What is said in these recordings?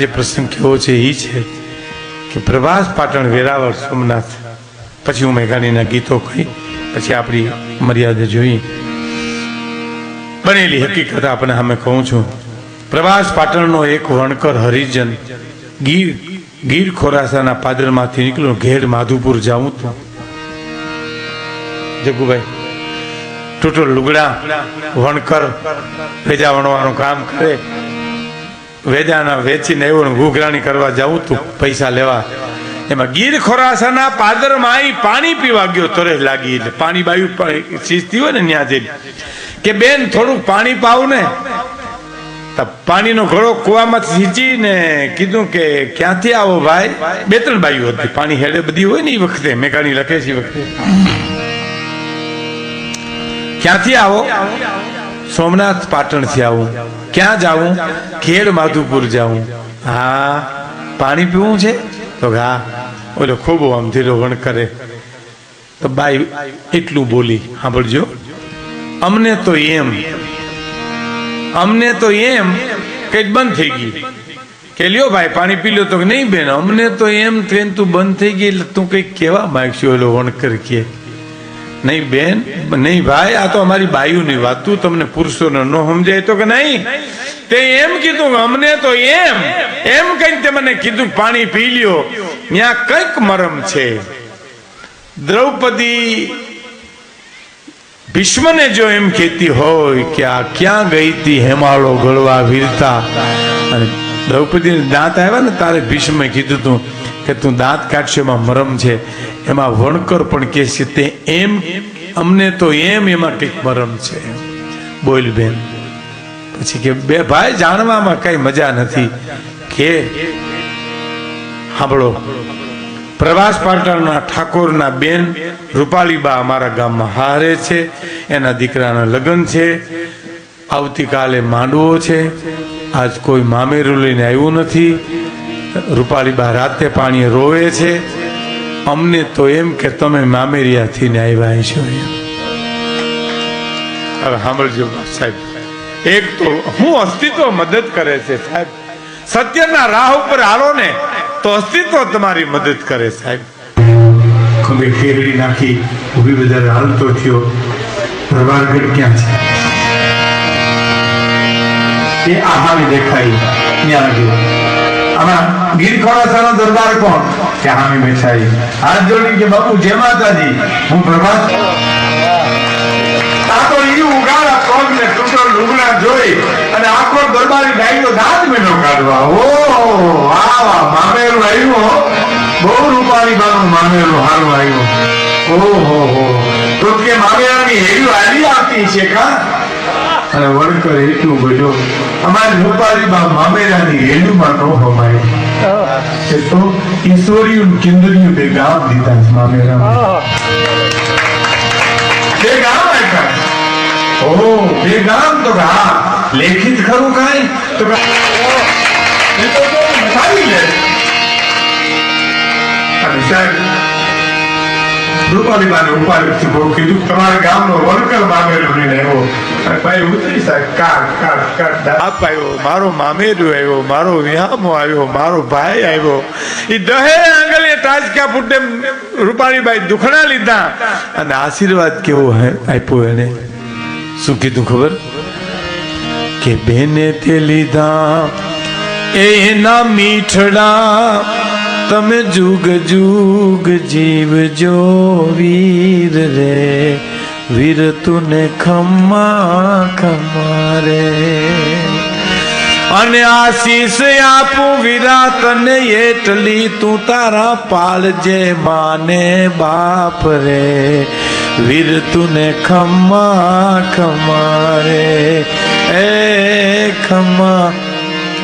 આજે પ્રસંગ કેવો છે એ છે કે પ્રભાસ પાટણ વેરાવળ સોમનાથ. પછી હું મેઘાણીના ગીતો કહી પછી આપણી મર્યાદા જોઈ. બનેલી હકીકત આપણે અમે કહું છું. પ્રભાસ પાટણનો એક વણકર હરિજન ગીર ગીર ખોરાસાના પાદરમાંથી નીકળ્યો ઘેડ માધુપુર જાઉં તો જગુભાઈ, ટોટલ લુગડા વણકર ભેજા વણવાનું કામ કરે. વેજાના વેચીને એવું ઘૂઘરાણી કરવા જાઉં તું, પૈસા લેવા. એમાં ગીર ખોરાસાના પાદરમાં આવી પાણી પીવા ગયો તરે લાગી એટલે. પાણી બાયું પણ હોય ને ત્યાં જઈને. કે બેન થોડું પાણી પાવ ને. પાણીનો ઘોડો કુવામાં સીંચી ને કીધું કે, ક્યાંથી આવો ભાઈ? બે ત્રણ બાયું હતી. પાણી હેડે બધી હોય ને એ વખતે. મેકાણી લખે છે વખતે. ક્યાંથી આવો? સોમનાથ પાટણથી આવું. ક્યાં જાવું ખેડ માધુપુર જાવું હા, પાણી પીવું છે? તો હા ઓલો ખૂબ આમ ધીરો વણ કરે. તો બાઈ એટલું બોલી, સાંભળજો. અમને તો એમ, અમને તો એમ કે બંધ થઈ ગઈ કે લ્યો ભાઈ, પાણી પી લ્યો તો નહીં બેન, અમને તો એમ ટ્રેન તું બંધ થઈ ગઈ, એટલે તું કંઈક કેવા માંગશું? ઓલો વણકર કે નહીં બેન, નહીં ભાઈ, આ તો અમારી બાયુની વાત. તું તમને પુરુષોને ન સમજાય તો કે નહીં? તે એમ કીધું, અમને તો એમ. એમ કઈ તે મને કીધું, પાણી પી લ્યો. ત્યાં કંઈક મરમ છે. દ્રૌપદી ભીષ્મને જો એમ કહેતી હોય કે આ ક્યાં ગઈ હતી હેમાળો ગળવા વીરતા? અને દ્રૌપદીને દાંત આવ્યા ને, તારે ભીષ્મે કીધું તું કે તું દાંત કાઢશે, એમાં મરમ છે. એમાં વણકર પણ કહે છે તે એમ, અમને તો એમ, એમાં કંઈક મરમ છે. બોલ બેન. પછી કે, બે ભાઈ, જાણવામાં કઈ મજા નથી. કે સાંભળો પ્રવાસ પાટણના ઠાકોરના બેન રૂપાલીબા અમારા ગામમાં હારે છે. એના દીકરાના લગ્ન છે. આવતીકાલે માંડવો છે. આજ કોઈ મામેરું લઈને આવ્યું નથી. રૂપાલીબા રાતે પાણીએ રોવે છે. અમને તો એમ કે તમે મામેરિયાથી ને આવ્યા છો હવે સાંભળજો સાહેબ. એક તો હું અસ્તિત્વ મદદ કરે છે સાહેબ. સત્યના રાહ ઉપર હાલો ને તો અસ્તિત્વ તમારી મદદ કરે સાહેબ. ખંભે ફેરવી નાખી ઊભી બજાર હાલતો થયો. પ્રભારગઢ ક્યાં છે? એ આહાવી દેખાઈ. ત્યાં ગયો આમાં ગીર દરબાર કોણ? કે હામી બેઠાઈ હાથ જોડી કે બાપુ, જય માતાજી. હું પ્રભાત. તો ઈ ઉગાડા પગ ને લુગડા જોઈ અને આખો દરબારી ગાયનો દાંત મેનો કાઢવા. ઓ, વાહ વાહ આવ્યું બહુ રૂપાળી બાનું મામેરું, હારું આવ્યું. ઓહો, હો. તો કે મામેરાની હેરી આલી આવતી છે કા? અને વણકર એટલું બોલ્યો અમારી રૂપાળી બા મામેરાની હેલુમાં નો હમાય. એ તો ઈશ્વરીયું કિંદરીયું બે ગામ દીધા મામેરા બે ગામ આપ્યા. ઓ બે ગામ તો હા લેખિત ખરું કાઈ? તો એ તો સારી લે. અને સાહેબ રૂપાલી બાને ઉપાડી બહુ કીધું તમારા ગામનો વર્કર મામેરો આવ્યો. અને મામેરો આવ્યો, મારો વિહામો આવ્યો, મારો ભાઈ આવ્યો. એ દહે આંગળીએ ટાચકા રૂપાળીબાઈ દુખણા લીધા. અને આશીર્વાદ કેવો આપ્યો એને? શું કીધું ખબર? કે બેને તે લીધા, એના મીઠડા, તમે જુગ જુગ જીવજો વીર રે. વીર તુને ખમ્મા ખમારે અને આશીષ આપું વીરા તને એટલી તું તારા પાલજે માને બાપ રે. વીર તુને ખમ્મા ખમારે એ ખમ્મા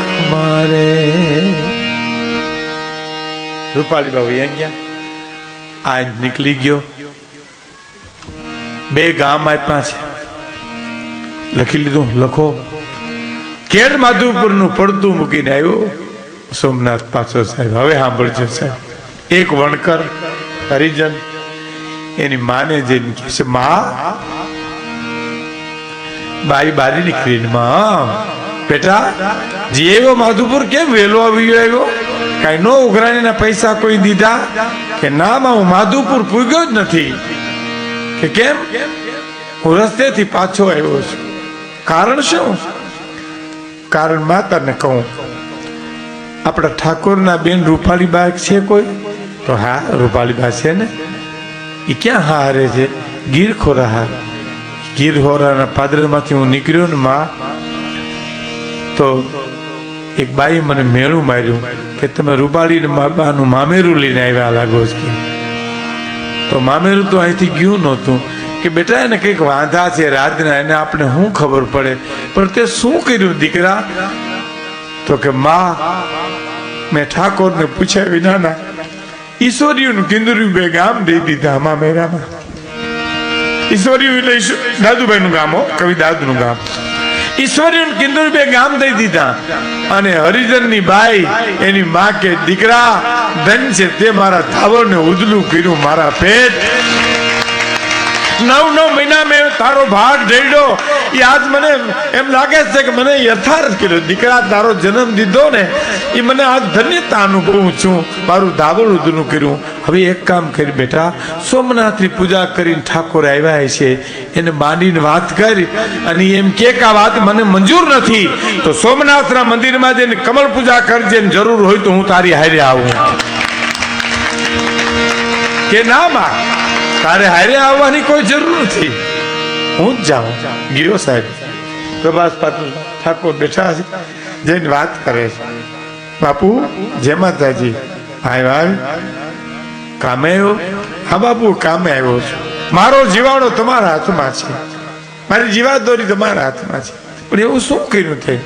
ખમારે રૂપાલી બાબુ અહીંયા? આજ નીકળી ગયો. બે ગામ આપ્યા છે. લખી લીધું, લખો. કેર માધુપુરનું પડતું મૂકીને આવ્યો. સોમનાથ પાછો સાહેબ, હવે સાંભળજો સાહેબ. એક વણકર, હરિજન, એની માને જઈને કહે છે, મા, બાઈ બારી નીકળીને માં, બેટા જે માધુપુર કેમ વેલો આવી આવ્યો? કાંઈ નો ઉઘરાણીના પૈસા કોઈ દીધા? કે ના, માં, હું માધુપુર પૂગ્યો જ નથી. કે કેમ? હું રસ્તેથી પાછો આવ્યો છું. કારણ શું? કારણ માતાને કહું. આપણા ઠાકોરના બેન રૂપાળીબા છે કોઈ? તો હા રૂપાળીબા છે ને? એ ક્યાં હારે છે? ગીર ખોરા હાર. ગીર ખોરાના પાદરમાંથી હું નીકળ્યો ને માં, તો એક બાઈ મને મેળું માર્યું કે તમે રૂપાળીને બાબાનું મામેરું લઈને આવ્યા લાગો છો. તો મામેરું તો અહીંથી ગયું નહોતું કે બેટા, એને કંઈક વાંધા છે રાતના, એને આપણે શું ખબર પડે? પણ તે શું કર્યું દીકરા? તો કે, માં, મેં ઠાકોરને પૂછ્યા વિના ના ઈશ્વરીયું કિંદુર્યું બે ગામ દઈ દીધા મામેરામાં. ઈશ્વરીયું એટલે દાદુભાઈનું ગામ હો, કવિ દાદુનું ગામ. ઈશ્વરીયું કિંદુર બે ગામ દઈ દીધા. અને હરિજનની બાઈ, એની માં કે, દીકરા, ધન છે તે મારા ધાવરને ઉજલું કર્યું મારા પેટ. નવ નવ મહિના મેં તારો ભાગ ઢેડ્યો એ આજ મને એમ લાગે છે કે મને યથાર્થ કર્યો. દીકરા, તારો જન્મ દીધો ને એ મને આજ ધન્યતા અનુભવું છું. મારું ધાબળ ઉધરું કર્યું. હવે એક કામ કરી બેટા, સોમનાથની પૂજા કરીને ઠાકોર આવ્યા છે, એને માંડીને વાત કરી અને એમ કે આ વાત મને મંજૂર નથી. તો સોમનાથના મંદિરમાં જઈને કમળ પૂજા કરજે ને જરૂર હોય તો હું તારી હારે આવું. કે ના માં તારે હારે આવવાની કોઈ જરૂર નથી. હું જ જાઉં. ગયો સાહેબ, પ્રભાસ પાટીલ ઠાકોર બેઠા છે, જઈને વાત કરે છે. બાપુ, જય માતાજી. ભાઈ ભાઈ કામે આવ્યો હા બાપુ, કામે આવ્યો છું. મારો જીવાણો તમારા હાથમાં છે. મારી જીવાદોરી તમારા હાથમાં છે. પણ એવું શું કર્યું તે?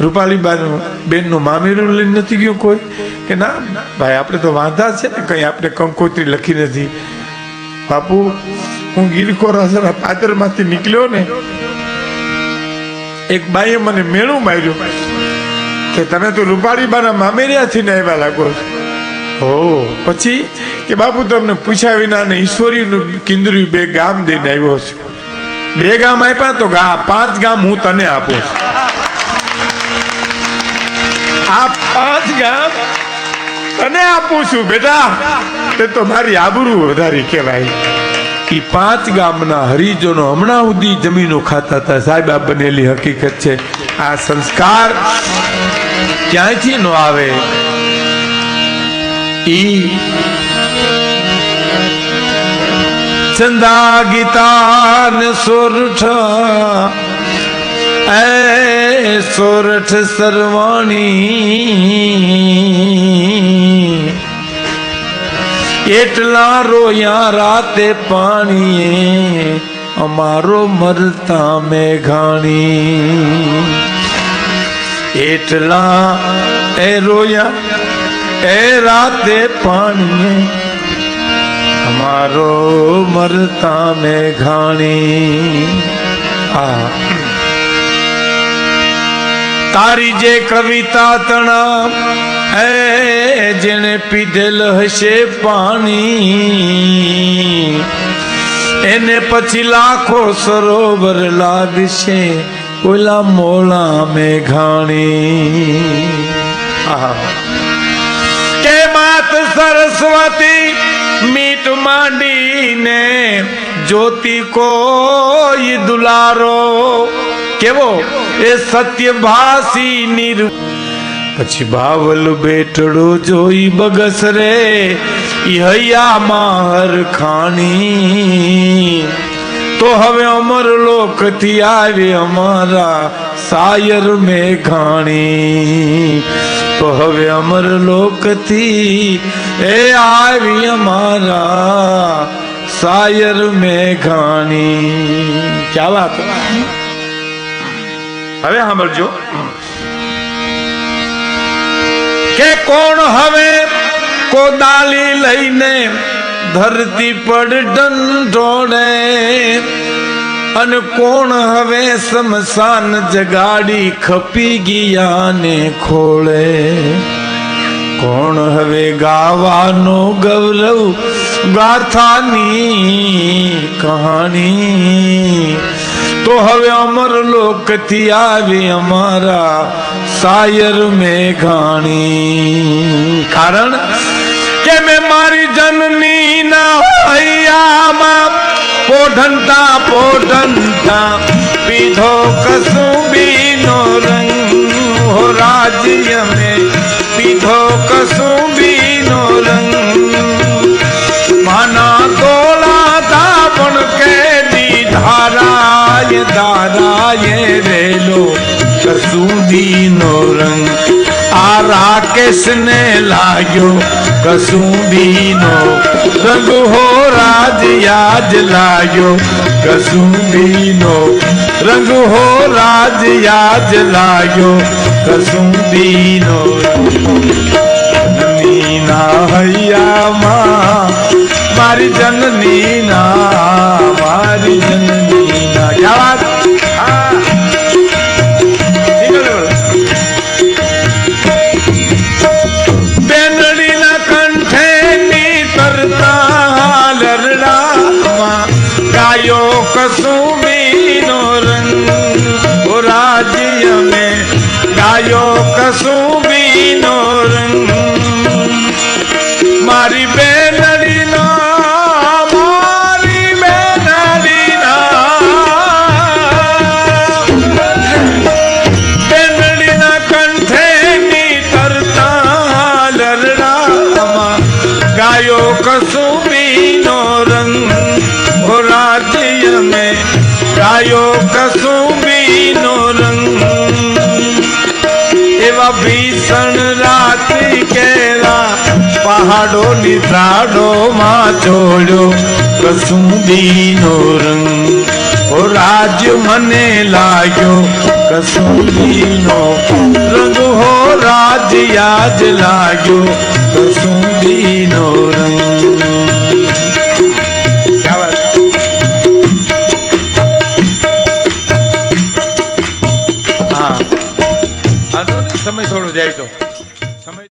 રૂપાલીબાનું બેનનું મામેરું લઈને નથી ગયું કોઈ? કે ના, ભાઈ, આપણે તો વાંધા છે ને, કંઈ આપણે કંકોત્રી લખી નથી. બાપુ, હું ગીરકો રાજાના પાદરમાંથી નીકળ્યો ને, એક બાઈએ મને મેળું માર્યું કે તમે તો રૂપાળીબાના મામેરિયાથી ને આવ્યા લાગો છો. હો. પછી કે બાપુ તમને પૂછ્યા વિના ને ઈશ્વરીનું કિંદરી બે ગામ દઈને આવ્યો છું. બે ગામ આપ્યા તો ગા પાંચ ગામ હું તને આપું છું. આ પાંચ ગામ તને આપું છું બેટા. તે તો મારી આબરૂ વધારી કહેવાય. એ પાંચ ગામના હરિજનો હમણાં સુધી જમીનો ખાતા હતા. સાહેબ, આ બનેલી હકીકત છે. આ સંસ્કાર ક્યાંયથી નો આવે? ઈ ચંદા ગીતા ને સોરઠ એ સોરઠ સરવાણી એટલા રોયા રાતે પાણીએ અમારો મરતા મેઘાણી એટલા એ રોયા એ રાતે પાણીએ અમારો મરતા મેઘાણી. આ. તારી જે કવિતા તણા એ જેને પીધેલ હશે પાણી. એને પછી લાખો સરોવર લાગશે ઓલા મોળા મેઘાણી. આહા સરસ્વતી મીટ માંડીને જ્યોતિ કોઈ દુલારો. કેવો? એ સત્યભાસી નિર. પછી બાવલ બેટડો જોઈ બગસ રે હૈયા માર ખાણી તો હવે અમર લોકથી આવે અમારા સાયર મેઘાણી. તો હવે અમર લોકથી એ આવી અમારા સાયર મેઘાણી. ક્યાં વાત? હવે સાંભળજો. કે કોણ હવે કોદાલી લઈને ધરતી પર ડંડોળે અને કોણ હવે સમસાન જગાડી ખપી ગયા ને ખોળે? કોણ હવે ગાવાનો ગૌરવ ગાથાની કહાણી? તો હવે અમર લોકથી આવી અમારા શાયર મેઘાણી. કારણ કે મેં મારી જનની ના હૈયામાં પોઢંતા પોઢંતા પીધો કસુંબીનો રંગ. હો રાજ્ય મેં પીધો કસુંબીનો રંગ. માના તોલા દાપણ કે દી ધારાય, દારાય રેલો કસુંબીનો રંગ. આ રાકેશ ને લાગ્યો કસુંબીનો રંગ હો રાજ યાદ લાગ્યો. કસુંબીનો રંગ હો રાજ યાદ લાગ્યો. કસુંબીનો મીના હૈયામાં, મારી જનની ના લરડામાં ગાયો કસુંબીનો રંગ. ઓ રાજ્ય મેં ગાયો કસુંબીનો રંગ. મારી બેનડીના કસુંબીનો રંગ એવા ભીષણ રાત્રિ કેરા પહાડો નિદ્રાડો માં ચોડ્યો કસુંબીનો રંગ. ઓ રાજ મને લાગ્યો કસુંબીનો રંગ. હો રાજ યાદ લાગ્યો કસુંબીનો રંગ. જાય તો